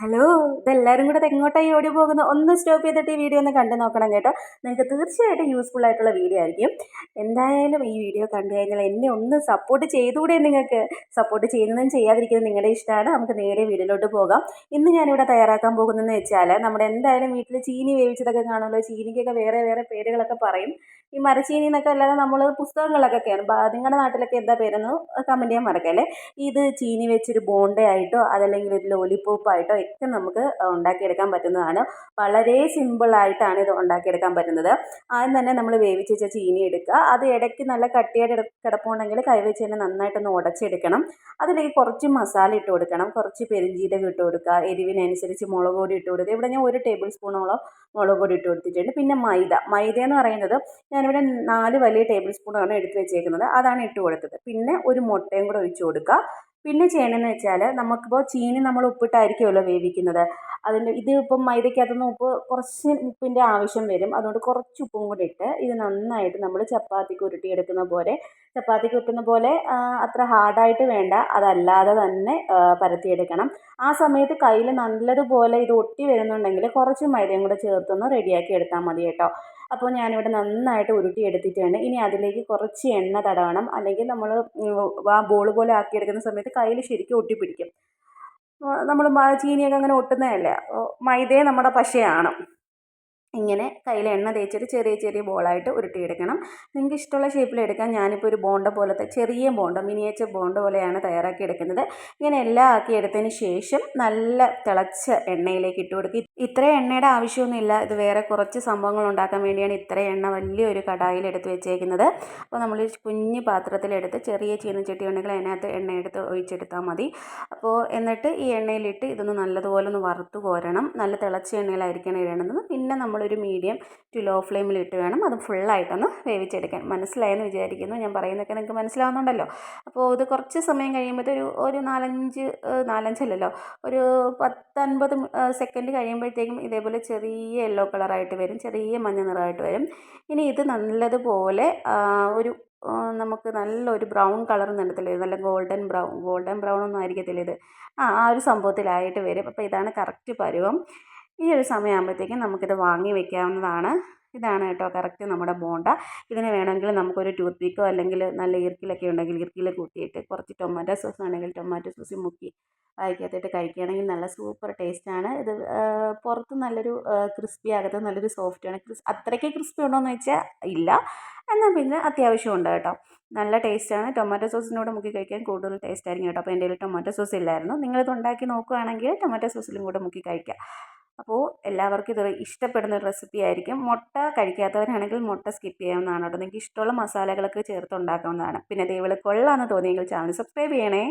Hello ഇതെല്ലാവരും കൂടെ എങ്ങോട്ടായി ഓടി പോകുന്നു ഒന്ന് സ്റ്റോപ്പ് ചെയ്തിട്ട് ഈ വീഡിയോ ഒന്ന് കണ്ടു നോക്കണം കേട്ടോ. നിങ്ങൾക്ക് തീർച്ചയായിട്ടും യൂസ്ഫുൾ ആയിട്ടുള്ള വീഡിയോ ആയിരിക്കും. എന്തായാലും ഈ വീഡിയോ കണ്ടു കഴിഞ്ഞാൽ എന്നെ ഒന്ന് സപ്പോർട്ട് ചെയ്തുകൂടെ നിങ്ങൾക്ക്? സപ്പോർട്ട് ചെയ്യുന്നതും ചെയ്യാതിരിക്കുന്നതും നിങ്ങളുടെ ഇഷ്ടമാണ്. നമുക്ക് നേരെ വീഡിയോയിലോട്ട് പോകാം. ഇന്ന് ഞാനിവിടെ തയ്യാറാക്കാൻ പോകുന്നതെന്ന് വെച്ചാൽ നമ്മുടെ എന്തായാലും വീട്ടിൽ ചീനി വേവിച്ചതൊക്കെ കാണുമല്ലോ. ചീനിക്കൊക്കെ വേറെ വേറെ പേരുകളൊക്കെ പറയും. ഈ മരച്ചീനി എന്നൊക്കെ അല്ലാതെ നമ്മൾ പുസ്തകങ്ങളിലൊക്കെയാണ് നിങ്ങളുടെ നാട്ടിലൊക്കെ എന്താ പേരെന്ന് കമന്റ് ചെയ്യാൻ മറക്കല്ലേ? ഇത് ചീനി വെച്ചൊരു ബോണ്ടയായിട്ടോ അതല്ലെങ്കിൽ ഒരു ലോലിപ്പോപ്പായിട്ടോ ഒക്കെ നമുക്ക് ഉണ്ടാക്കിയെടുക്കാൻ പറ്റുന്നതാണ്. വളരെ സിമ്പിളായിട്ടാണ് ഇത് ഉണ്ടാക്കിയെടുക്കാൻ പറ്റുന്നത്. ആദ്യം തന്നെ നമ്മൾ വേവിച്ച് വെച്ച ചീനി എടുക്കുക. അത് ഇടയ്ക്ക് നല്ല കട്ടിയായിട്ട് കിടപ്പുണ്ടെങ്കിൽ കൈവച്ച് തന്നെ നന്നായിട്ടൊന്ന് ഉടച്ചെടുക്കണം. അതിലേക്ക് കുറച്ച് മസാല ഇട്ട് കൊടുക്കണം. കുറച്ച് പെരിഞ്ജീരകം ഇട്ട് കൊടുക്കുക. എരിവിനനുസരിച്ച് മുളക് പൊടി ഇട്ട് കൊടുക്കുക. ഇവിടെ ഞാൻ ഒരു ടേബിൾ സ്പൂണോളം മുളക് പൊടി ഇട്ട് കൊടുത്തിട്ടുണ്ട്. പിന്നെ മൈദ. മൈദ എന്ന് പറയുന്നത് ഞാനിവിടെ നാല് വലിയ ടേബിൾ സ്പൂണാണ് എടുത്ത് വെച്ചേക്കുന്നത്. അതാണ് ഇട്ട് കൊടുത്തത്. പിന്നെ ഒരു മുട്ടയും കൂടെ ഒഴിച്ച് കൊടുക്കുക. പിന്നെ ചെയ്യണമെന്ന് വെച്ചാൽ നമുക്കിപ്പോൾ ചീനി നമ്മൾ ഉപ്പിട്ടായിരിക്കുമല്ലോ വേവിക്കുന്നത്. അതിന്റെ ഇത് ഇപ്പം മൈദയ്ക്കകത്തുനിന്ന് ഉപ്പ് കുറച്ച് ഉപ്പിന്റെ ആവശ്യം വരും. അതുകൊണ്ട് കുറച്ച് ഉപ്പും കൂടി ഇട്ട് ഇത് നന്നായിട്ട് നമ്മൾ ചപ്പാത്തിക്ക് ഉരുട്ടിയെടുക്കുന്ന പോലെ ചപ്പാത്തിക്ക് ഉരുട്ടുന്ന പോലെ അത്ര ഹാർഡായിട്ട് വേണ്ട. അതല്ലാതെ തന്നെ പരത്തിയെടുക്കണം. ആ സമയത്ത് കയ്യിൽ നല്ലതുപോലെ ഇത് ഒട്ടി വരുന്നുണ്ടെങ്കിൽ കുറച്ച് മൈദയും കൂടെ ചേർത്തൊന്ന് റെഡിയാക്കി എടുത്താൽ മതി കേട്ടോ. അപ്പോൾ ഞാനിവിടെ നന്നായിട്ട് ഉരുട്ടി എടുത്തിട്ടുണ്ട് ഇനി അതിലേക്ക് കുറച്ച് എണ്ണ തടവണം. അല്ലെങ്കിൽ നമ്മൾ ആ ബോൾ പോലെ ആക്കിയെടുക്കുന്ന സമയത്ത് കയ്യിൽ ശരിക്കും ഒട്ടിപ്പിടിക്കും. നമ്മൾ ചീനിയൊക്കെ അങ്ങനെ ഒട്ടുന്നതല്ലേ? മൈദയെ നമ്മുടെ പശയാണ്. ഇങ്ങനെ കയ്യിൽ എണ്ണ തേച്ചിട്ട് ചെറിയ ചെറിയ ബോളായിട്ട് ഉരുട്ടിയെടുക്കണം. നിങ്ങൾക്ക് ഇഷ്ടമുള്ള ഷേപ്പിൽ എടുക്കാം ഞാനിപ്പോൾ ഒരു ബോണ്ട പോലത്തെ ചെറിയ ബോണ്ട മിനിയേച്ചർ ബോണ്ട പോലെയാണ് തയ്യാറാക്കി എടുക്കുന്നത് ഇങ്ങനെ എല്ലാം ആക്കി എടുത്തതിന് ശേഷം നല്ല തിളച്ച എണ്ണയിലേക്ക് ഇട്ട് കൊടുക്കുക. ഇത്ര എണ്ണയുടെ ആവശ്യമൊന്നുമില്ല. ഇത് വേറെ കുറച്ച് സംഭവങ്ങൾ ഉണ്ടാക്കാൻ വേണ്ടിയാണ് ഇത്ര എണ്ണ വലിയൊരു കടായിൽ എടുത്ത് വെച്ചേക്കുന്നത്. അപ്പോൾ നമ്മൾ കുഞ്ഞ് പാത്രത്തിലെടുത്ത് ചെറിയ ചീനച്ചട്ടി ഉണ്ടെങ്കിൽ അതിനകത്ത് എണ്ണ എടുത്ത് ഒഴിച്ചെടുത്താൽ മതി. അപ്പോൾ എന്നിട്ട് ഈ എണ്ണയിലിട്ട് ഇതൊന്ന് നല്ലതുപോലെ ഒന്ന് വറുത്ത് കോരണം. നല്ല തിളച്ച എണ്ണയിലായിരിക്കണം ഇടേണ്ടത്. പിന്നെ നമ്മളൊരു മീഡിയം ടു ലോ ഫ്ലെയിമിൽ ഇട്ട് വേണം. അത് ഫുള്ളായിട്ടൊന്ന് വേവിച്ചെടുക്കാൻ. മനസ്സിലായെന്ന് വിചാരിക്കുന്നു. ഞാൻ പറയുന്നതൊക്കെ നിങ്ങൾക്ക് മനസ്സിലാവുന്നുണ്ടല്ലോ. അപ്പോൾ ഇത് കുറച്ച് സമയം കഴിയുമ്പോഴത്തെ ഒരു ഒരു നാലഞ്ച് നാലഞ്ചല്ലല്ലോ. ഒരു പത്തൻപത് സെക്കൻഡ് കഴിയുമ്പോഴത്തേക്കും ഇതേപോലെ ചെറിയ യെല്ലോ കളറായിട്ട് വരും ചെറിയ മഞ്ഞ നിറമായിട്ട് വരും. ഇനി ഇത് നല്ലതുപോലെ ഒരു നമുക്ക് നല്ലൊരു ബ്രൗൺ കളർ നിറത്തില്ലേ നല്ല ഗോൾഡൻ ബ്രൗൺ ഗോൾഡൻ ബ്രൗൺ ഒന്നും ആയിരിക്കത്തില്ല ഇത്? ആ ആ ഒരു സംഭവത്തിലായിട്ട് വരും. അപ്പോൾ ഇതാണ് കറക്റ്റ് പരുവം. ഈ ഒരു സമയമാകുമ്പോഴത്തേക്കും നമുക്കിത് വാങ്ങി വെക്കാവുന്നതാണ്. ഇതാണ് കേട്ടോ കറക്റ്റ് നമ്മുടെ ബോണ്ട. ഇതിന് വേണമെങ്കിൽ നമുക്കൊരു ടൂത്ത് പിക്കോ അല്ലെങ്കിൽ നല്ല ഇർക്കിലൊക്കെ ഉണ്ടെങ്കിൽ ഇർക്കിൽ കൂട്ടിയിട്ട് കുറച്ച് ടൊമാറ്റോ സോസ് ആണെങ്കിൽ ടൊമാറ്റോ സോസ് മുക്കി വായിക്കകത്തിട്ട് കഴിക്കുകയാണെങ്കിൽ നല്ല സൂപ്പർ ടേസ്റ്റാണ്. ഇത് പുറത്ത് നല്ലൊരു ക്രിസ്പി അകത്ത് നല്ലൊരു സോഫ്റ്റാണ്. അത്രയ്ക്ക് ക്രിസ്പി ഉണ്ടോ എന്ന് വെച്ചാൽ ഇല്ല. എന്നാൽ പിന്നെ അത്യാവശ്യം ഉണ്ട് കേട്ടോ. നല്ല ടേസ്റ്റാണ്. ടൊമാറ്റോ സോസിനോട് മുക്കി കഴിക്കാൻ കൂടുതൽ ടേസ്റ്റ് ആയിരിക്കും കേട്ടോ. അപ്പോൾ എന്റെ കയ്യിൽ ടൊമാറ്റോ സോസ് ഇല്ലായിരുന്നു. നിങ്ങളിത് ഉണ്ടാക്കി നോക്കുകയാണെങ്കിൽ ടൊമാറ്റോ സോസിലും കൂടെ മുക്കി കഴിക്കാം. അപ്പോൾ എല്ലാവർക്കും ഇത് ഇഷ്ടപ്പെടുന്ന റെസിപ്പി ആയിരിക്കും. മുട്ട കഴിക്കാത്തവരാണെങ്കിൽ മുട്ട സ്കിപ്പ് ചെയ്യാവുന്നതാണ് കേട്ടോ. നിങ്ങൾക്ക് ഇഷ്ടമുള്ള മസാലകളൊക്കെ ചേർത്ത് ഉണ്ടാക്കാവുന്നതാണ്. പിന്നെ ദൈവം കൊള്ളാമെന്ന് തോന്നിയെങ്കിൽ ചാനൽ സബ്സ്ക്രൈബ് ചെയ്യണേ.